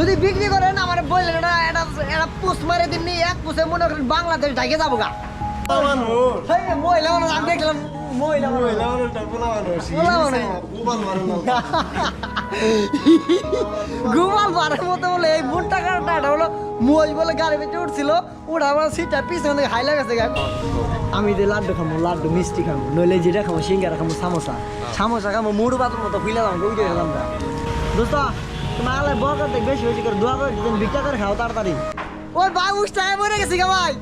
যদি বিক্রি করেন আমার বললেন এটা এটা এটা পুষ মারে দিননি এক পুষে মনে করেন বাংলাদেশ ঢাকে যাব গা। মহিলা মানুষ। আমি দেখলাম মহিলা গোপাল মতো। বলে এই বুনটা কারণটা এটা হলো? মই বলে গাড়ি ভিতরে উঠছিল ওটা আমার সিটটা পিছনে হাইলা গেছে গা। আমি যে লাড্ডু খাব লাড্ডু মিষ্টি খাব নইলে যেটা খাব সিঙ্গারা খাব সামোসা। সামোসা খাব মুড়ু পাতার মতো খুলে দাম উঠে গেলাম দোস্ত তোমার আলাই বকার দেখ বেশি বেশি করে দোয়া করে দিতেন ভিক্ষা করে খাও তাড়াতাড়ি। ওই ভাই উষ্টায় মরে গেছি গা ভাই।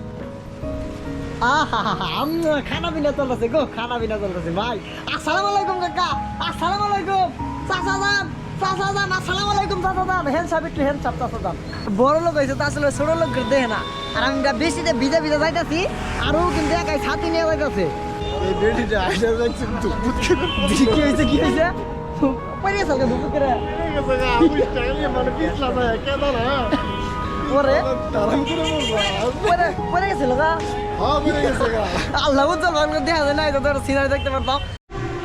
খানা পিনা চলতেছে গো খানা পিনা চলতেছে ভাই। আসসালামু আলাইকুম কাকা আসসালামু আলাইকুম। চাচা যান চাচা যান আসসালামু আলাইকুম চাচা যান। হ্যান্ড সাপ একটু হ্যান্ড সাপ চাচা যান। বড় লোক হয়েছে তা আসলে ছোট লোক দেখে না। আর আমি বেশিতে ভিজে ভিজে যাইতাছি আরও কিন্তু একাই ছাতি নিয়ে যাইতাছে। এই বেটিটা আইসা যাচ্ছে কি হয়েছে কি হয়েছে? পরে গেছে দুপুর করে পরে পরে গেছিল আল্লাহ উজ্জ্বল দেখা যায় না তোর সিনারি দেখতে পারতাম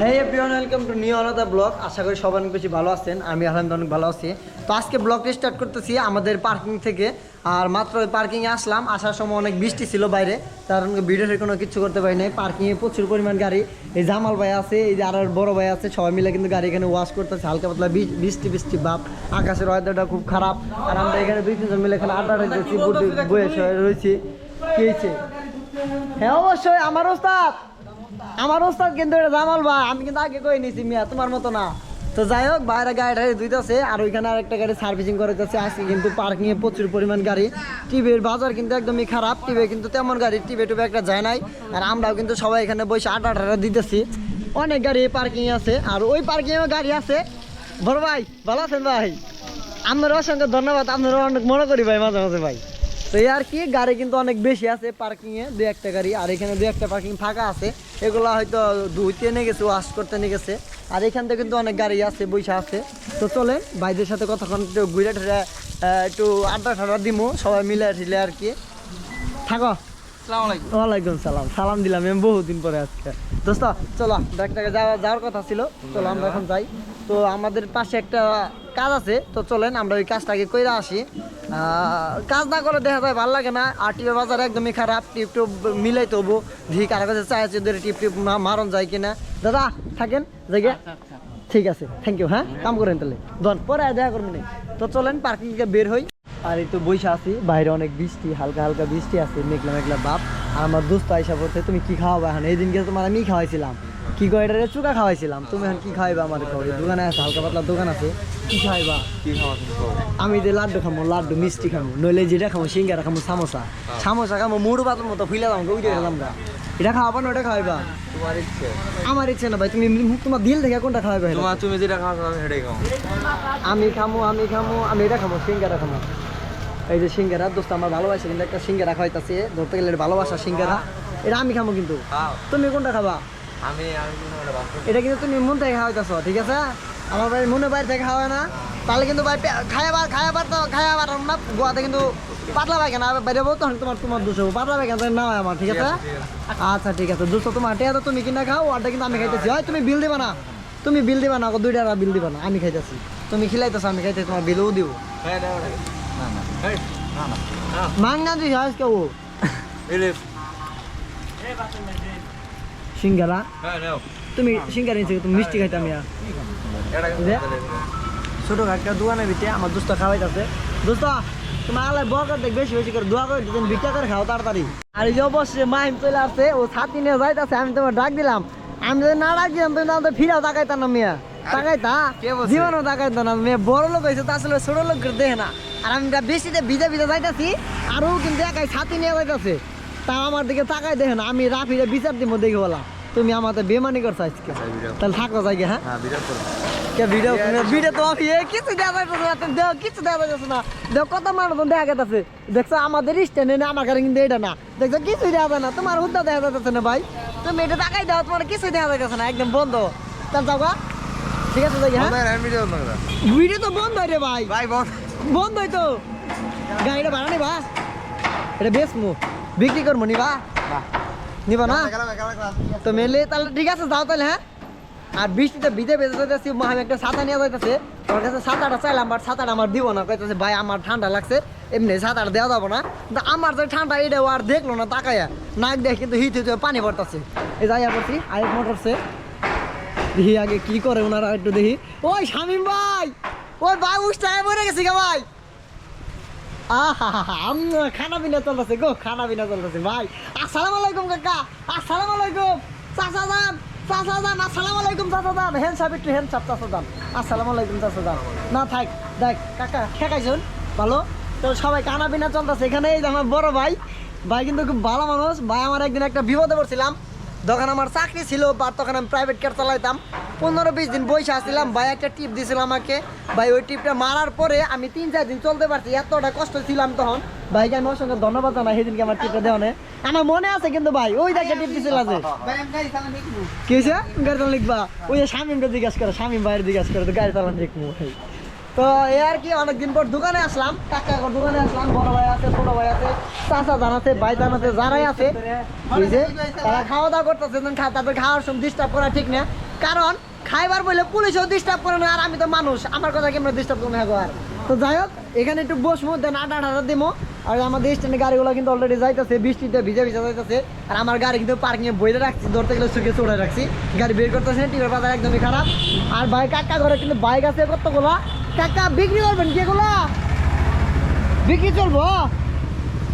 হ্যাঁ everyone welcome to new another blog আশা করি সবাই অনেক বেশি ভালো আছেন। আমি আলহামদুলিল্লাহ অনেক ভালো আছি। তো আজকে ব্লগটা স্টার্ট করতেছি আমাদের পার্কিং থেকে। আর মাত্র পার্কিংয়ে আসলাম। আসার সময় অনেক বৃষ্টি ছিল বাইরে। তার ভিডিওতে কোনো কিছু করতে পারি নাই। পার্কিংয়ে প্রচুর পরিমাণ গাড়ি। এই জামাল ভাই আছে, এই যে আর বড় ভাই আছে, সবাই মিলে কিন্তু গাড়ি এখানে ওয়াশ করতেছে। হালকা পাতলা বৃষ্টি বৃষ্টি ভাব আকাশের ওয়েদারটা খুব খারাপ। আর আমরা এখানে দুই তিনজন মিলে এখানে আড্ডা দিতেছি বয়ে রয়েছি। কি হ্যাঁ অবশ্যই, আমার ওস্তাদ! আমার ওস্তাদ কিন্তু এটা জামাল ভাই, আমি কিন্তু আগে কই নিছি মিয়া, তোমার মতো না। তো যাই হোক, বাইরে গাড়ি দুইটাছে আর ওইখানে আরেকটা গাড়ি সার্ভিসিং করেছে আজকে কিন্তু পার্কিং এ প্রচুর পরিমাণ গাড়ি। টিভির বাজার কিন্তু একদমই খারাপ, টিভি কিন্তু তেমন গাড়ি, টিভি টুবে একটা যায় নাই। আর আমরাও কিন্তু সবাই এখানে বসে আটা আটা দিতেছি। অনেক গাড়ি পার্কিং আছে, আর ওই পার্কিং এ গাড়ি আছে। বড় ভাই, ভালো আছেন ভাই? আপনার অসংখ্য ধন্যবাদ আপনারা অনেক মনে করি ভাই, মাঝে মাঝে ভাই। তো এই আর কি গাড়ি কিন্তু অনেক বেশি আছে পার্কিং এ দুই একটা গাড়ি। আর এখানে দু একটা পার্কিং ফাঁকা আছে। এগুলো হয়তো ধুইতে নিয়ে গেছে ওয়াশ করতে নিয়ে গেছে। আর এখান থেকে কিন্তু অনেক গাড়ি আছে বৈশা আছে। তো চলে ভাইদের সাথে কতক্ষণ একটু ঘুরে ঠুরে একটু আড্ডা ঠাড্ডা দিমু সবাই মিলে ঠিলে আর কি। থাকো। ওয়ালাইকুম সালাম। সালাম দিলাম আমি বহুদিন পরে আজকে। দোস্ত চলো ব্যাগটাকে যাওয়া যাওয়ার কথা ছিল। চলো আমরা এখন যাই। তো আমাদের পাশে একটা কাজ আছে তো চলেন আমরা ওই কাজটাকে কইরা আসি। কাজ না করে দেখা যায় ভালো লাগে না আর টিপে বাজার একদমই খারাপ টিপ টিপ মিলাই তবু ধি কারও কাছে চাই আছে ওদের টিপ টিপ মারণ যায় কিনা। দাদা থাকেন? জায়গা? ঠিক আছে থ্যাংক ইউ হ্যাঁ? কাম করেন তাহলে। ধন পরে দেখা করবেন তো চলেন পার্কিং বের হই। আর এই তো বৈশা আছি বাইরে অনেক বৃষ্টি হালকা হালকা বৃষ্টি আছে মেঘলা মেঘলা বাপ। আর আমার দোস্ত আইসা বলছে তুমি কি খাওয়াবা এখন? এই দিনকে তোমার আমি খাওয়াইছিলাম। কি কয় এটা চুকা খাওয়াইছিলাম। তুমি এখন কি খাওয়াইবা আমার খাওয়াই দোকানে আছে হালকা পাতলা দোকান আছে। কি খাওয়াইবা আমি যে লাড্ডু খাব লাড্ডু মিষ্টি খাব নইলে যেটা খাব সিঙ্গারা খাব সামোসা। সামোসা খাব মুড়ু পাতার মতো ফুলে দাম উঠে গেলাম গা? এটা খাওয়াবা না ওটা খাওয়াইবা তোমার ইচ্ছে? আমার ইচ্ছে না ভাই তুমি তোমার দিল থেকে কোনটা খাওয়াইবা তোমার তুমি যেটা খাও আমি সেটাই খাও আমি খামো আমি খামো আমি এটা খামো সিঙ্গারা খামো। এই যে সিঙ্গারা দোস্ত আমার ভালোবাসা কিন্তু একটা সিঙ্গারা খাওয়াইতাছে। ধরতে গেলে ভালোবাসা সিঙ্গারা। এটা আমি খামো কিন্তু। তুমি কোনটা খাবা? আমি এটা কিন্তু তুমি মন থেকে খাওয়াইতেছ ঠিক আছে? আমার ভাই মনে বাইরে থেকে খাওয়ায় না। তাহলে কিন্তু ভাই খায়াবার খায়াবার তো খায়াবার না গোয়াতে কিন্তু পাতলা পায়খানা। বাইরে বলতো তখন তোমার তোমার দুশো পাতলা পায়খানা না হয় আমার ঠিক আছে? আচ্ছা ঠিক আছে। দুশো তোমার টেয়া তো তুমি কিনা খাও ওটা কিন্তু আমি খাইতেছি। হয় তুমি বিল দিবা না। তুমি বিল দিবা না দুইটা বিল দিবা না। আমি খাইতেছি। তুমি খিলাইতেছো আমি খাইতেছি তোমার বিলও দিব। হ্যাঁ দাও না না। সিঙ্গারা। হ্যাঁ তুমি সিঙ্গারা নিচ্ছে তুমি মিষ্টি খাইতাম ইয়া? ছোট একটা দোকানের ভিতরে আমার দোস্ত খাওয়াইতেছে। দোস্ত তোমার আলাই বকার দেখ বেশি বেশি করে দোয়া করে দিতেন ভিক্ষা করে খাও তাড়াতাড়ি। আর এই যে অবশ্যই মাহিম চলে আসছে ও ছাতি নিয়ে যাইতেছে আমি তোমার ডাক দিলাম। আমি যদি না ডাক দিলাম তুমি তাহলে ফিরাও তাকাইতাম না মিয়া। তাকাইতা? জীবনও তাকাইতো না। মেয়ে বড় লোক হয়েছে তা আসলে ছোট লোক দেখে না। আর আমি বেশিতে ভিজে ভিজে যাইতাছি আরও কিন্তু একাই ছাতি নিয়ে যাইতাছে। তা আমার দিকে তাকাই দেখে না আমি রাফিরে বিচার দিব দেখে বলা। তুমি আমাদের বেমানি করছ আজকে। তাহলে থাকো জায়গা হ্যাঁ? হ্যাঁ করো। কে ভিডিও ভিডিও তো আমি কিছু না কিছু দেখ কত দেখা গেছে দেখছ আমাদের স্ট্যান্ডে না আমার গাড়ি কিন্তু এটা না। দেখছ কিছুই যায় না। তোমার হুদ্দা দেখা যাইতেছে না ভাই। তুমি এটা তাকাই দাও তোমার কিছুই যাইতেছে না একদম বন্ধ। যাও ঠিক আছে যাই হ্যাঁ? ভিডিও তো বন্ধ রে ভাই। ভাই বন্ধ। হইতো গাড়িটা ভাড়া নিবা। এটা বেশ মু বিক্রি করব নিবা? নিবা না? তো মেলে তাহলে ঠিক আছে যাও তাহলে হ্যাঁ? আর বৃষ্টিতে ভিজে ভেজে যাইতেছি মা আমি একটা ছাতা নিয়ে যাইতেছে। আমার কাছে ছাতাটা চাইলাম বাট ছাতাটা আমার দিব না। কইতেছে ভাই আমার ঠান্ডা লাগছে এমনি ছাতাটা দেওয়া যাব না। কিন্তু আমার যে ঠান্ডা এটা আর দেখল না তাকায়া। নাক দেখ কিন্তু হিট হিট পানি পড়তেছে। এই যাইয়া পড়ছি আরেক মোটরছে দেখি আগে কি করে ওনারা একটু দেখি। ওই শামিম ভাই! ওই ভাই উষ্টায় মরে গেছি গা ভাই! খানা পিনা চলতেছে গো খানা পিনা চলতেছে, ভাই। আসসালামু আলাইকুম কাকা। আসসালামু আলাইকুম চাচা যান চাচা যান আসসালামু আলাইকুম চাচা যান। হ্যান্ড সাপ একটু হ্যান্ড সাপ চাচা যান। আসসালামু আলাইকুম চাচা যান। না, থাক, দেখ, কাকা, ঠেকাইছুন? ভালো? তো সবাই খানা পিনা চলতেছে। এখানে এই আমার বড় ভাই। ভাই কিন্তু খুব ভালো মানুষ। ভাই, আমার একদিন একটা বিপদে পড়ছিলাম। তখন আমার চাকরি ছিল বা তখন আমি প্রাইভেট কার চালাইতাম। পনেরো বিশ দিন বসে আসছিলাম ভাই একটা টিপ দিয়েছিল আমাকে। ভাই ওই টিপটা মারার পরে আমি তিন চার দিন চলতে পারছি এতটা কষ্ট ছিলাম তখন। ভাইকে আমি অসংখ্য ধন্যবাদ জানাই সেদিনকে আমার টিপটা দেওয়া আমার মনে আছে কিন্তু ভাই ওই দেখে টিপ দিছিল যে কি হয়েছে গাড়ি চালান লিখবা? ওই যে শামিমটা জিজ্ঞাসা করে শামিম ভাইয়ের জিজ্ঞাসা করে তো গাড়ি চালান লিখব ভাই তো এ আর কি, অনেকদিন পর দোকানে আসলাম। কাকা দোকানে আসলাম, বড় ভাই আছে, ছোট ভাই আছে, চাচা জানাতে ভাই জানাতে যারাই আছে। তারা খাওয়া দাওয়া করতেছে তাদের খাওয়ার সময় ডিস্টার্ব করা ঠিক না। কারণ, খাইবার বলে পুলিশও ডিস্টার্ব করে না, আর আমি তো মানুষ। আমার কথা কেমন ডিস্টার্ব করব না আর? তো যাই হোক, এখানে একটু বসবো, দেন আটা আটা দিবো আর আমাদের স্ট্যান্ডে গাড়িগুলো কিন্তু অলরেডি যাইতেছে, বৃষ্টিতে ভিজে ভিজে যাইতেছে। আর আমার গাড়ি কিন্তু পার্কিংয়ে বইতে রাখছি, ধরতে গেলে সুখে চড়ে রাখছি। গাড়ি বের করতেছে টিপের বাজার একদমই খারাপ। আর ভাই, কাকা ঘরে কিন্তু বাইক আছে কতগুলো? কাকা বিক্রি করবেন কি এগুলা? বিক্রি চলবো?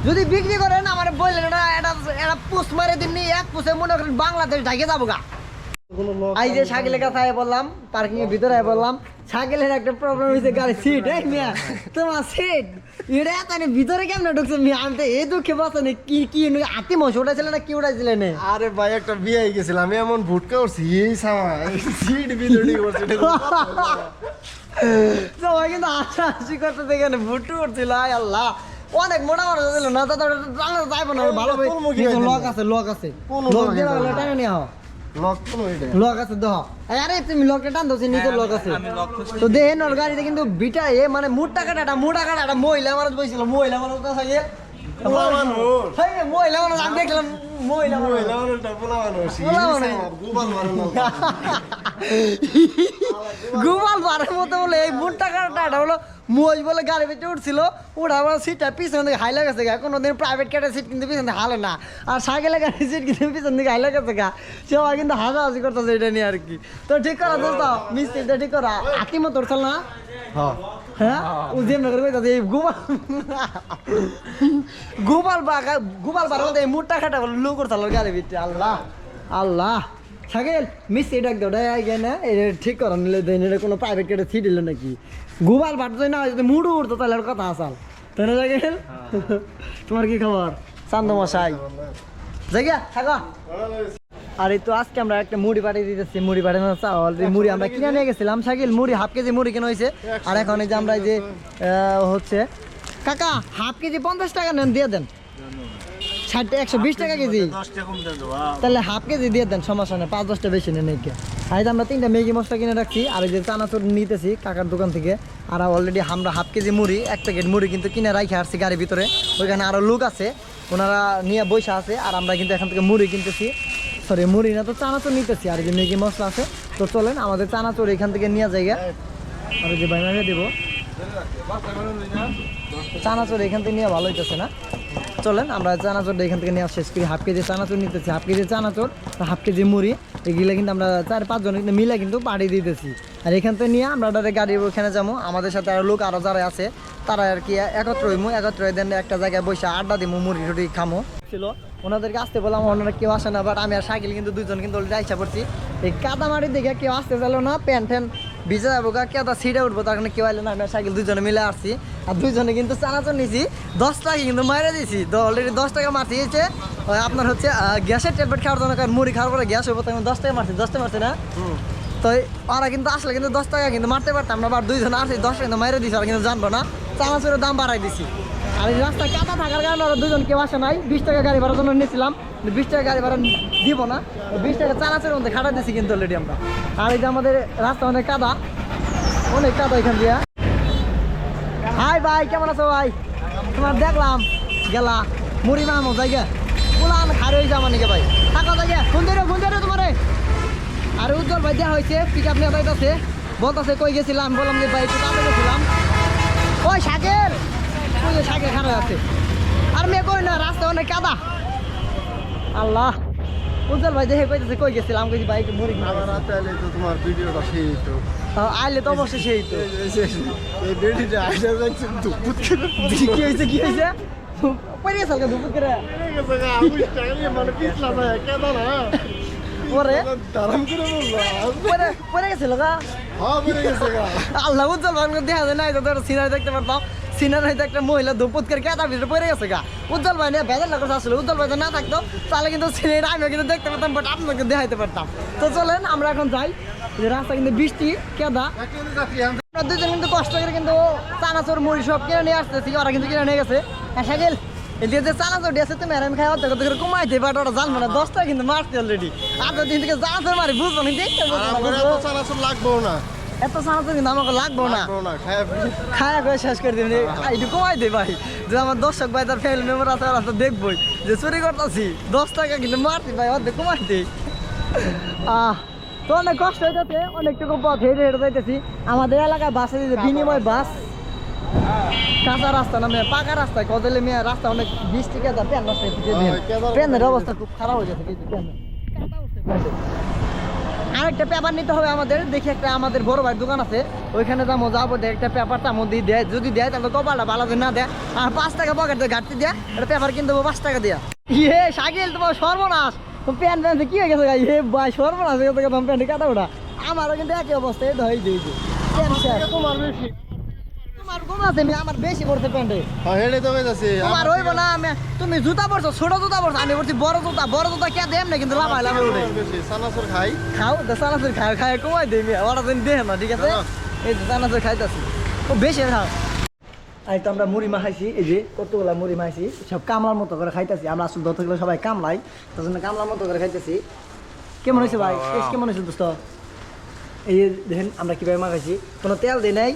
যদি বিক্রি করেন আমার বললেন না এটা এটা পুষ মারে দিননি এক পুষে মনে করেন বাংলাদেশ ঢাকে যাব গা। এই যে সাইকেলের কথা বললাম পার্কিং এর ভিতরে বললাম। সাইকেলের একটা প্রবলেম হয়েছে গাড়ি সিট এই মিয়া তোমার সিট এটা এত ভিতরে কেমন ঢুকছে মিয়া আমি তো এই দুঃখে বাঁচা নেই কি কি হাতি মশ উঠাইছিলেন না কি উঠাইছিলেন আরে ভাই একটা বিয়ে গেছিলাম আমি এমন ভুটকা করছি এই সামা সিট ভিতরে করছি না। সবাই কিন্তু হাসা হাসি করতে দেখেন ভুট্টু করছিল আয় আল্লাহ অনেক মোটা মোটা ছিল না দাদা যাইবো না ভালো। লক আছে লক আছে কোন লক লক দিয়ে? নিয়ে হও লক কোনো এটা লক আছে দেহ আরে তুমি লকটা টান দোছি নিচে লক আছে। তো দেখেন ওর গাড়িতে কিন্তু বিটা এ মানে মুটা কাটাটা মুটা কাটাটা মহিলা মানুষ বইছিল মহিলা মানুষ মানুষ। হ্যাঁ মহিলা মানুষ আমি দেখলাম মহিলা মানুষ। গোপাল না। বারের মতো বলে এই মুটটা কাটাটা হলো মই বলে গাড়ি পেটে উঠছিল ওটা আমার সিটটা পিছন দিকে হাইলা গেছে গা। কোনোদিন প্রাইভেট কারের সিট কিন্তু পিছন দিকে হালে না। আর সাইকেলের গাড়ির সিট কিন্তু পিছন দিকে হাইলা গেছে গা। সবাই কিন্তু হাসাহাসি করতেছে এটা নিয়ে আর কি তো ঠিক করা দোস্ত মিস্ত্রিটা ঠিক করা। হাতি মতো উঠছিল না? হ্যাঁ। হ্যাঁ? ও যেমন করে কইতাছে এই গোপাল গোপাল বাগা গোপাল বার এই মুটটা খাটা লু করতাল গাড়ি ভিতরে আল্লাহ আল্লাহ। সাকেল দাও ডাই আগে না এটা ঠিক করা নিলে দেন এটা কোনো প্রাইভেট কেটে ছিট দিল নাকি? গোপাল বার তো না যদি মুড়ু উঠতো তাহলে আর কথা আসাল। তাই না জাগেল? তোমার কি খবর? চান্দ মশাই। জায়গা থাকো। আর এই তো আজকে আমরা একটা মুড়ি পাঠিয়ে দিতেছি মুড়ি পাঠানো এই মুড়ি আমরা কিনে নিয়ে গেছিলাম সাইকেল মুড়ি হাফ কেজি মুড়ি কেনা হয়েছে। আর এখন এই যে আমরা এই যে হচ্ছে কাকা হাফ কেজি পঞ্চাশ টাকা নেন দিয়ে দেন। ষাট একশো বিশ টাকা কেজি। তাহলে হাফ কেজি দিয়ে দেন, সমস্যা নেই, পাঁচ, দশটা বেশি নেন এই যে আমরা তিনটা ম্যাগি মশলা কিনে রাখছি, আর এই যে চানাচুর নিতেছি কাকার দোকান থেকে, আর অলরেডি আমরা হাফ কেজি মুড়ি, এক প্যাকেট মুড়ি কিন্তু কিনে রাখে আসছি গাড়ির ভিতরে। ওইখানে আরও লোক আছে, ওনারা নিয়ে বসে আছে, আর আমরা কিন্তু এখান থেকে মুড়ি কিনতেছি। সরি মুড়ি না তো চানাচুর নিতেছি, আর যে ম্যাগি মশলা আছে। তো চলেন, আমাদের চানাচুর এখান থেকে নিয়ে যাই আর যে বাইমাকে দেবো। চানাচুর এখান থেকে নিয়ে ভালো হইতেছে না। চলেন, আমরা চানাচুরটা এখান থেকে নেওয়া শেষ করি হাফ কেজি চানাচুর নিতেছি। হাফ কেজি চানাচুর, হাফ কেজি মুড়ি, এগুলো কিন্তু আমরা চার পাঁচজন মিলে কিন্তু পাঠিয়ে দিতেছি। আর এখান থেকে নিয়ে আমরা ওখানে যাব। আমাদের সাথে আরও লোক আরও যারা আছে, তারা আর কি একত্র হইমু, একত্র দেন একটা জায়গায় বসে আড্ডা দিমু, মুড়ি টুড়ি খামো। ছিল, ওনাদেরকে আসতে বললাম, ওনারা কেউ আসে না বাট আমি আর সাইকেল কিন্তু দুজন কিন্তু আইসা পড়ছি। এই কাদামাটি দেখে কেউ আসতে চাইলো না প্যান্ট ফ্যান ভিজে যাব গা কেউ সিটে উঠবো তার কারণে কেউ আইলো না আমি সাইকেল দুজনে মিলে আসছি। আর দুজনে কিন্তু চানাচুর নিছি। দশ টাকা কিন্তু মাইরে দিছি। অলরেডি দশ টাকা মারছি আপনার হচ্ছে গ্যাসের ট্যাবলেট খাওয়ার জন্য কারণ মুড়ি খাওয়ার পরে গ্যাস হব তখন দশ টাকা মারছি দশ টাকা মারছি না? তো ওরা কিন্তু আসলে কিন্তু দশ টাকা কিন্তু মারতে পারতাম না আবার দুইজন আসছি দশ টাকা কিন্তু মাইরে দিছি ওরা কিন্তু জানব না। চানাচুরের দাম বাড়াই দিছি। আর এই রাস্তায় থাকার কারণে ওরা দুজন কেউ আসে নাই। বিশ টাকা গাড়ি ভাড়ার জন্য নিয়েছিলাম বিশ টাকা গাড়ি ভাড়া দিব না। বিশ টাকা চানাচের মধ্যে খাটা দিছি কিন্তু অলরেডি আমরা। আর এই যে আমাদের রাস্তা অনেক কাদা। অনেক কাদা এখান দিয়ে। হাই ভাই, কেমন আছো ভাই? তোমার দেখলাম, গেলা। মুড়ি মামো জায়গা। পুলান খারে হয়ে যাব নাকি ভাই? থাকো জায়গা। ফোন ধরো ফোন ধরো তোমারে। আর উজ্জ্বল ভাই দেওয়া হয়েছে। পিক আপ নিয়ে বলতেছে কই গেছিলাম? বললাম যে ভাই, একটু কাজে গেছিলাম। ওই শাকের খারাপ আছে। আর মেয়ে কই না রাস্তা অনেক কাদা। আল্লাহ। উজ্জ্বল ভাই দেখে কইতেছে কই গেছিলাম কইছি ভাই একটু মরি রাতে আইলে তো তোমার ভিডিওটা সেই তো। আইলে তো অবশ্যই সেই তো। এই ভিডিওটা আইসা যাচ্ছে কি হয়েছে কি দুপুর করে। মানে পিছলা যায়, কেদা না? পরে? দারাম করে বলল, পরে পড়ে গেছিল গা? হ্যাঁ, পড়ে গেছে গা। আল্লাহ উজ্জ্বল ভাই দেখা যায় নাই তো তোর সিনারি দেখতে পারতাম। সিনারি হয়তো একটা মহিলা দুপুত করে কেটা ভিতরে পড়ে গেছে গা। উজ্জ্বল ভাই নিয়ে বেজার লাগছে আসলে, উজ্জ্বল ভাই না থাকতো, তাহলে কিন্তু সিনারি আমি কিন্তু দেখতে পারতাম বাট আপনাকে দেখাইতে পারতাম। তো চলেন, আমরা এখন যাই। রাস্তা কিন্তু বৃষ্টি, কেদা। আমরা দুজন কিন্তু কষ্ট করে কিন্তু চানাচোর, মুড়ি সব কিনে নিয়ে আসতেছি, ওরা কিন্তু কিনে নিয়ে গেছে। সাইকেল এদিকে যে চানাচুর দিয়েছে তুমি আর খাই অর্ধেক করে কমাইতে বাট ওরা জানব না দশটা কিন্তু মারতে অলরেডি আর দিন থেকে চানাচুর মারি, বুঝব না দেখতে চানাচুর লাগবেও না। এত চানাচুর কিন্তু আমাকে লাগবো না। খায়া করে শেষ করে দিবি। একটু কমাই দে ভাই। যে আমার দর্শক ভাই তার ফ্যামিলি মেম্বার আছে ওরা তো দেখবই। যে চুরি করতেছি দশ টাকা কিন্তু মারতি ভাই অর্ধেক কমাই দে। আহ তো অনেক কষ্ট হইতেছে অনেকটুকু পথ হেঁটে হেঁটে যাইতেছি। আমাদের এলাকায় বাসে দিতে বিনিময় বাস কাঁচা রাস্তা না মেয়ে পাকা রাস্তায়। কদলে মেয়ে রাস্তা অনেক বৃষ্টি কেদা প্যান হয়ে হ্যাঁ, প্যানের অবস্থা। খুব খারাপ হয়ে যাচ্ছে কিন্তু প্যানের। উঠছে পেপার নিতে হবে আমাদের। দেখি একটা আমাদের বড় ভাইয়ের দোকান আছে। ওইখানে যাব যাব দেয় একটা পেপার তার মধ্যে দেয়। যদি দেয়, তাহলে কপালটা ভালো করে না দেয় আর পাঁচ টাকা পকেট ঘাটতি দেয়, একটা পেপার কিনতে পাঁচ টাকা দিয়া। ইয়ে সাইকেল তোমার সর্বনাশ! প্যান্ট প্যান্ট কি হয়ে গেছে? ইয়ে ভাই, সর্বনাশ তোমার কাটা ওটা আমারও কিন্তু একই অবস্থা, এই ধরে দিয়ে তোমার বেশি। তোমার কম আছে আমার বেশি পড়ছে প্যান্টে। হ্যাঁ, হেঁটে তো হইতাছে। তোমার আমার হইব না আমি তুমি জুতা পরছো ছোট জুতা পরছো আমি বড় জুতা বড় জুতা কে দেম না কিন্তু উঠে। বেশি। চানাচুর খাই। খাও তো খাও খাই কমাই দিই মেয়ে ওরা দেহ না ঠিক আছে। এই ও বেশি খাও। তো আমরা মুড়ি মাখাইছি এই যে কতগুলা মুড়ি মাখাইছি সব কামলার মতো করে খাইতেছি। আমরা আসলে গেলে সবাই কামলাই তার জন্য কামলার মতো করে খাইতেছি। কেমন হয়েছে ভাই? কেমন হয়েছে দোস্ত? এই দেখেন আমরা কীভাবে মাখাইছি। কোনো তেল দিই নাই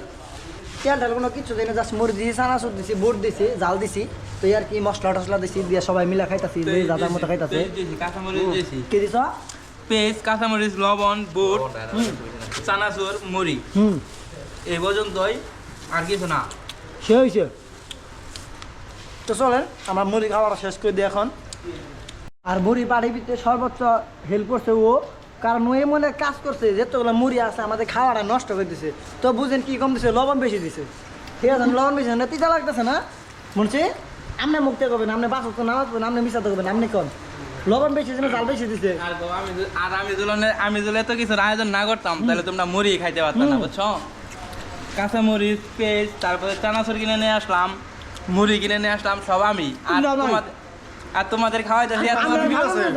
তেল টেল কোনো কিছু দিই না জাস্ট মুড়ি দিয়েছি চানাচুর দিছি বুট দিছি জাল দিছি। তো আর কি মশলা টসলা দিছি দিয়ে সবাই মিলা খাইতাছি যে দাদার মতো খাইতাছে। কি দিছ? পেঁয়াজ কাঁচামরিচ লবণ বুট চানাচুর মুড়ি। হুম। এই পর্যন্তই আর কিছু না। সে হয়েছে তো চলেন আমরা মুড়ি খাওয়াটা শেষ করে দিই এখন। আর মুড়ি বাড়ি ভিতরে সর্বোচ্চ হেল্প করছে ও। কারণ ও মনে কাজ করছে যেতগুলো মুড়ি আছে আমাদের খাওয়াটা নষ্ট করে দিছে। তো বুঝেন কি কম দিছে? লবণ বেশি দিছে। ঠিক আছে লবণ বেশি না। তিতা লাগতেছে না? মনছি? আপনি মুক্তি করবেন আপনি বাস তো নামাজ পড়বেন আপনি মিশাতে করবেন আপনি কন। লবণ বেশি দিছে জাল বেশি দিছে? আর আমি যদি- আমি যদি এত কিছুর আয়োজন না করতাম তাহলে তোমরা মুড়ি খাইতে পারতাম না। বুঝছ? কাঁচামরিচ পেঁয়াজ তারপরে চানাচুর কিনে নিয়ে আসলাম মুড়ি কিনে নিয়ে আসলাম সব আমি। আর। তোমাদের আর তোমাদের খাওয়াইতে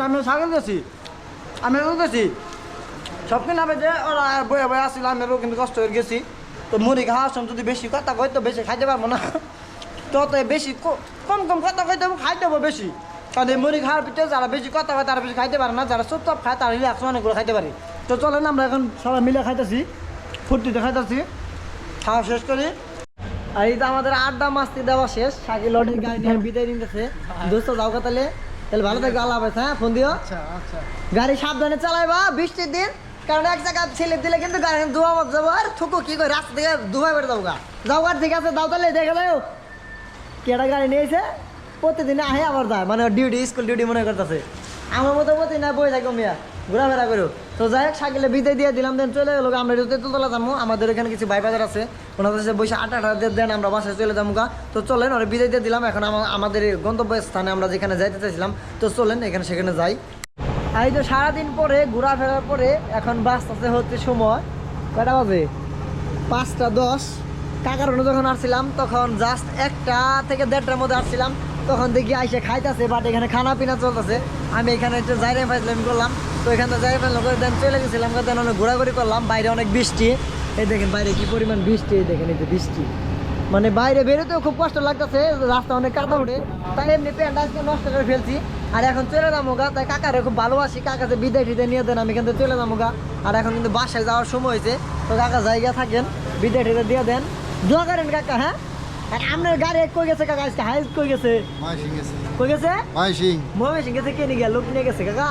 আমি ছাগল গেছি আমি গেছি। সব কিনা যে ওরা বয়ে বয়ে আসছিল আমি রোগ কিন্তু কষ্ট করে গেছি। তো মুড়ি সময় যদি বেশি কথা কই তো বেশি খাইতে পারব না। তো তো বেশি কম কম কথা কইতে হবে, খাইতে হবে বেশি। কারণ এই মুড়ি খাওয়ার ভিতরে যারা বেশি কথা হয় তারা বেশি খাইতে পারে না। যারা সব সব খায়, তারা রিল্যাক্স অনেকগুলো খাইতে পারে। তো চলেন, আমরা এখন সবাই মিলে খাইতেছি, ফুর্তিতে খাইতেছি। খাওয়া শেষ করি। আর এই তো আমাদের আড্ডা মাস্তি দেওয়া শেষ সাকিল লডির গাড়ি নিয়ে বিদায় নিতেছে। দোস্ত, যাও তাহলে। তাহলে ভালো থাকবে আল্লাহ হাফেজ হ্যাঁ? ফোন দিও। আচ্ছা, আচ্ছা। গাড়ি সাবধানে চালাইবা বৃষ্টির দিন কারণ এক জায়গায় ছেলে দিলে কিন্তু গাড়ি ধোয়া মত যাব আর থুকো কি করে রাস্তা থেকে ধোয়া বেড়ে যাব গা যাও গা ঠিক আছে দাও তাহলে দেখে যাও। কেটা গাড়ি নিয়েছে প্রতিদিন আহে আবার যায় মানে ডিউটি স্কুল ডিউটি মনে করতেছে। আমার মতো প্রতিদিন না বই থাকব মিয়া। ঘোরাফেরা করো তো যাই হোক সাইকেলে বিদায় দিয়ে দিলাম, দেন চলে গেলো আমরা তেঁতুলতলা যাব আমাদের এখানে কিছু ভাই বাজার আছে। ওনাদের সাথে বসে আটা আটা দেন আমরা বাসায় চলে যাব গা। তো চলেন, ওরা বিদায় দিয়ে দিলাম। এখন আমাদের গন্তব্য স্থানে আমরা যেখানে যাইতে চাইছিলাম, তো চলেন, এখানে সেখানে যাই। এই তো সারাদিন পরে, ঘোরাফেরার পরে, এখন বাস আছে হচ্ছে সময়। কয়টা বাজে? পাঁচটা দশ। ওখানে যখন আসছিলাম, তখন জাস্ট একটা থেকে দেড়টার মধ্যে আসছিলাম। তখন দেখি আইসে খাইতেছে বাট এখানে খানা পিনা চলতেছে। আমি এখানে একটু জাইরে ফাইজলাম করলাম। তো এখান থেকে জাইরে ফাইজলাম করে দেন চলে গেছিলাম দেন অনেক ঘোরাঘুরি করলাম। বাইরে অনেক বৃষ্টি। এই দেখেন বাইরে কি পরিমাণ বৃষ্টি, এই দেখেন এই যে বৃষ্টি। মানে বাইরে বেরোতেও খুব কষ্ট লাগতেছে, রাস্তা অনেক কাদা উঠে। তাই এমনি প্যান্ট আজকে নষ্ট করে ফেলছি। আর এখন চলে যাব গা। তাই কাকারে খুব ভালোবাসি। কাকাতে বিদায় টিদায় নিয়ে দেন, আমি থেকে চলে যাব গা। আর এখন কিন্তু বাসায় যাওয়ার সময় হয়েছে। তো কাকা জায়গা থাকেন, বিদায় টিদায় দিয়ে দেন। দোয়া করেন কাকা হ্যাঁ? আর আপনার গাড়ি কই গেছে কাকা? আজকে হাইস কই গেছে? মাইসিং গেছে। কই গেছে? মাইসিং। মহেশ গেছে কে নিয়ে গেল? লোক নিয়ে গেছে কাকা?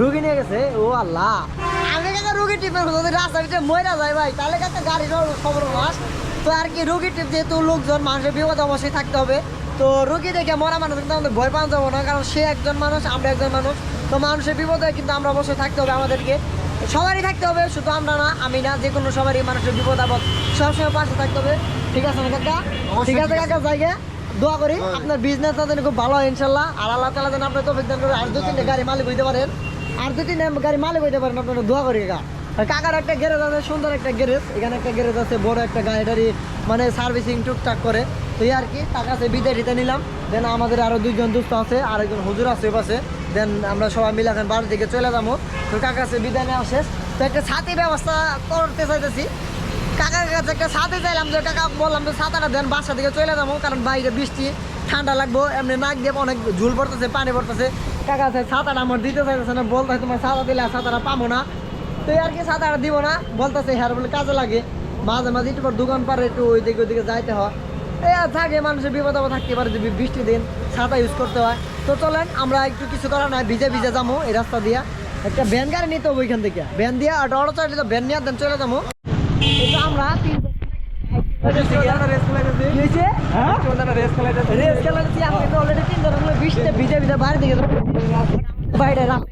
রুগী নিয়ে গেছে? ও আল্লাহ। আমি রুগী টিপের যদি রাস্তা ভিতরে ময়রা যায় ভাই তাহলে কাছে গাড়ির খবর মাস তো আর কি রুগী টিপ যেহেতু লোকজন মানুষের বিপদ অবশ্যই থাকতে হবে। তো রুগী দেখে মরা মানুষ কিন্তু আমাদের ভয় পাওয়া যাব না কারণ সে একজন মানুষ আমরা একজন মানুষ। তো মানুষের বিপদে কিন্তু আমরা অবশ্যই থাকতে হবে আমাদেরকে। সবারই থাকতে হবে শুধু আমরা না আমি না যে কোনো সবারই মানুষের বিপদ আপদ সবসময় পাশে থাকতে হবে। ঠিক আছে না কাকা ঠিক আছে। কাকা জায়গা দোয়া করি হ্যাঁ। আপনার বিজনেস যেন খুব ভালো হয় ইনশাল্লাহ। আর আল্লাহ তালা যেন আপনার তফিক দান করে আর দু তিনটে গাড়ি মালিক হইতে পারেন। আর দু তিনটে গাড়ি মালিক হইতে পারেন আপনারা দোয়া করি কাকা। কাকার একটা গ্যারেজ আছে সুন্দর একটা গ্যারেজ এখানে একটা গ্যারেজ আছে বড় একটা গাড়ি মানে সার্ভিসিং টুকটাক করে। তো এই আর কি তার কাছে বিদায় দিতে নিলাম। দেন আমাদের আরও দুইজন দুস্থ আছে আর একজন হুজুর আছে ওই পাশে। দেন আমরা সবাই মিলে এখন বাড়ির দিকে চলে যাব। তো কাকার কাছে বিদায় নেওয়া শেষ। তো একটা ছাতি ব্যবস্থা করতে চাইতেছি। কাকার কাছে একটা ছাতে চাইলাম যে, কাকা, বললাম যে ছাতাটা দেন, বাসা দিকে চলে যাব, কারণ বাইরে বৃষ্টি, ঠান্ডা লাগবো, এমনি নাক দিয়ে অনেক ঝুল পড়তেছে, পানি পড়তেছে। কাকা আছে ছাতাটা আমার দিতে চাইতেছে না, বলতে তোমার ছাতা দিলে ছাতাটা পাবো না। তো আর কি ছাতাটা দিব না, বলতেছে হ্যাঁ বলে কাজে লাগে। মাঝে মাঝে একটু দোকান পারে একটু ওই দিকে ওই দিকে যাইতে হয়। এই থাকে, মানুষের বিপদ আপদ থাকতে পারে যদি বৃষ্টি দিন ছাতা ইউজ করতে হয়। তো চলেন, আমরা একটু কিছু করার নয় ভিজে ভিজে যাব এই রাস্তা দিয়া। একটা ভ্যান গাড়ি নিতে হবে ওইখান থেকে। ভ্যান দিয়ে, আর অটো চাইলে ভ্যান নিয়ে দেন, চলে যাব। আমরা বৃষ্টিতে ভিজে ভিজে বাইরে দিকে বাইরে রাখ।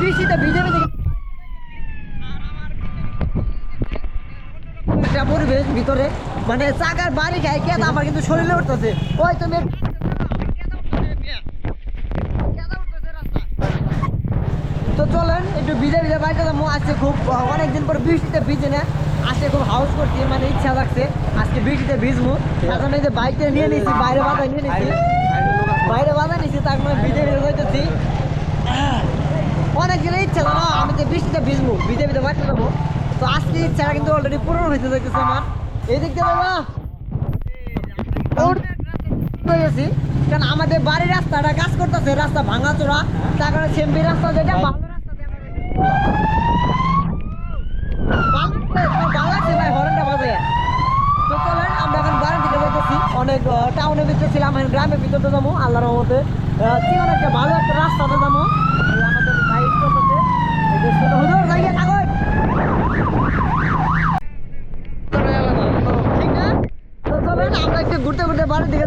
বৃষ্টিতে ভিজে ভিজে পরিবেশ ভিতরে। মানে চাকার বাড়ি খাই কে আমার কিন্তু শরীরে উঠতেছে। ওই তুমি তো চলেন একটু ভিজে ভিজে বাইরে যাব। আজকে খুব অনেকদিন পর বৃষ্টিতে ভিজে না। আজকে খুব হাউস করছি মানে ইচ্ছা লাগছে আজকে বৃষ্টিতে ভিজবো। তার জন্য এই যে বাইকটা নিয়ে নিয়েছি বাইরে বাধা নিয়ে নিয়েছি বাইরে বাধা নিয়েছি তার মানে ভিজে ভিজে যাইতেছি। অনেক দিনের ইচ্ছা জানো আমি যে বৃষ্টিতে ভিজবো ভিজে ভিজে বাড়তে যাব। তো আজকে ইচ্ছাটা কিন্তু অলরেডি পূরণ হইতে যাইতেছে আমার। এই দিক দিয়ে বাবা। কারণ আমাদের বাড়ির রাস্তাটা কাজ করতেছে রাস্তা ভাঙা চোরা তার কারণে সেমবি রাস্তা যেটা ভালো রাস্তা দিয়ে বাড়ির দিকে অনেক টাউনের ভিতরে ছিলাম এখন গ্রামের ভিতরে যাব আল্লাহর রহমতে চিকন একটা ভালো একটা রাস্তাতে যাব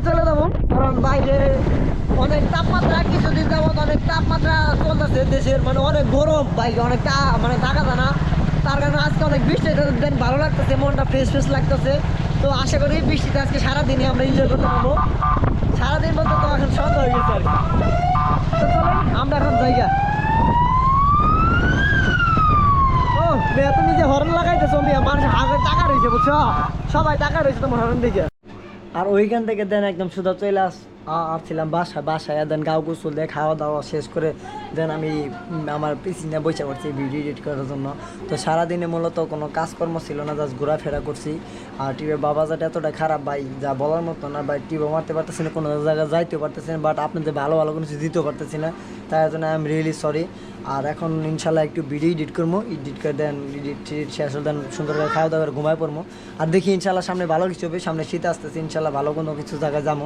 চলে যাব। কারণ বাইরে অনেক তাপমাত্রা, কিছুদিন যাবত অনেক তাপমাত্রা চলতেছে। দেশের মানে অনেক গরম বাইরে অনেক মানে থাকা যায় না। তার কারণে আজকে অনেক বৃষ্টি দেন ভালো লাগতেছে, মনটা ফ্রেশ ফ্রেশ লাগতেছে। তো আশা করি বৃষ্টিতে আজকে সারাদিনই আমরা এনজয় করতে পারব। সারাদিন বলতে তো এখন সন্ধ্যা হয়ে গেছে আমরা এখন জায়গা ও মেয়ে তুমি যে হরন লাগাইতেছো মেয়ে মানুষ আগে টাকা রয়েছে, বুঝছ? সবাই টাকা রয়েছে তোমার হরন দেখে। আর ওইখান থেকে দেন একদম সুদা চলে আস আসছিলাম বাসা বাসায় দেন গাও গোসল দিয়ে খাওয়া দাওয়া শেষ করে দেন আমি আমার পিছনে বসে পড়ছি ভিডিও এডিট করার জন্য। তো সারাদিনে মূলত কোনো কাজকর্ম ছিল না জাস্ট ঘোরাফেরা করছি। আর টিভির বাবা যাটা এতটা খারাপ ভাই, যা বলার মতো না, ভাই, টিভি মারতে পারতেছি না, কোনো জায়গায় যাইতেও পারতেছি না বাট আপনাদের ভালো ভালো কোনো কিছু দিতেও পারতেছি না, তাই জন্য আই এম রিয়েলি সরি আর এখন ইনশাল্লাহ একটু ভিডিও এডিট করব এডিট করে দেন এডিট শেষ হলে দেন সুন্দর করে খাওয়া দাওয়া ঘুমায় পড়ব আর দেখি ইনশাল্লাহ সামনে ভালো কিছু হবে, সামনে শীত আসতেছে, ইনশাল্লাহ ভালো কোনো কিছু জায়গায় যাব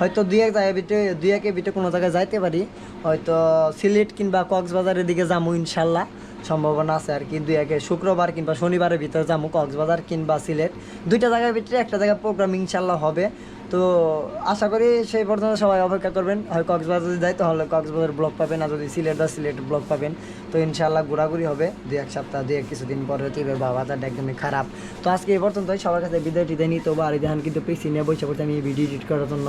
হয়তো দুই এক জায়গায় ভিতরে, দুই একে ভিতরে কোনো জায়গায় যাইতে পারি, হয়তো সিলেট কিংবা কক্সবাজারের দিকে যাব ইনশাল্লাহ, সম্ভাবনা আছে আর কি। দুই একে শুক্রবার কিংবা শনিবারের ভিতরে যাব কক্সবাজার কিংবা সিলেট। দুইটা জায়গার ভিতরে একটা জায়গায় প্রোগ্রাম ইনশাল্লাহ হবে। তো আশা করি সেই পর্যন্ত সবাই অপেক্ষা করবেন। হয় কক্সবাজার যদি যাই তাহলে কক্সবাজার ব্লক পাবেন আর যদি সিলেট বা সিলেট ব্লগ পাবেন। তো ইনশাল্লাহ ঘোরাঘুরি হবে। দু এক সপ্তাহ, দু এক কিছুদিন পরে এবার বাবাজারটা একদমই খারাপ। তো আজকে এই পর্যন্তই। সবার কাছে বিদায় টিদায় নিতে বা আর দেখেন কিন্তু পিসি নিয়ে বসে পড়ছে আমি ভিডিও এডিট করার জন্য।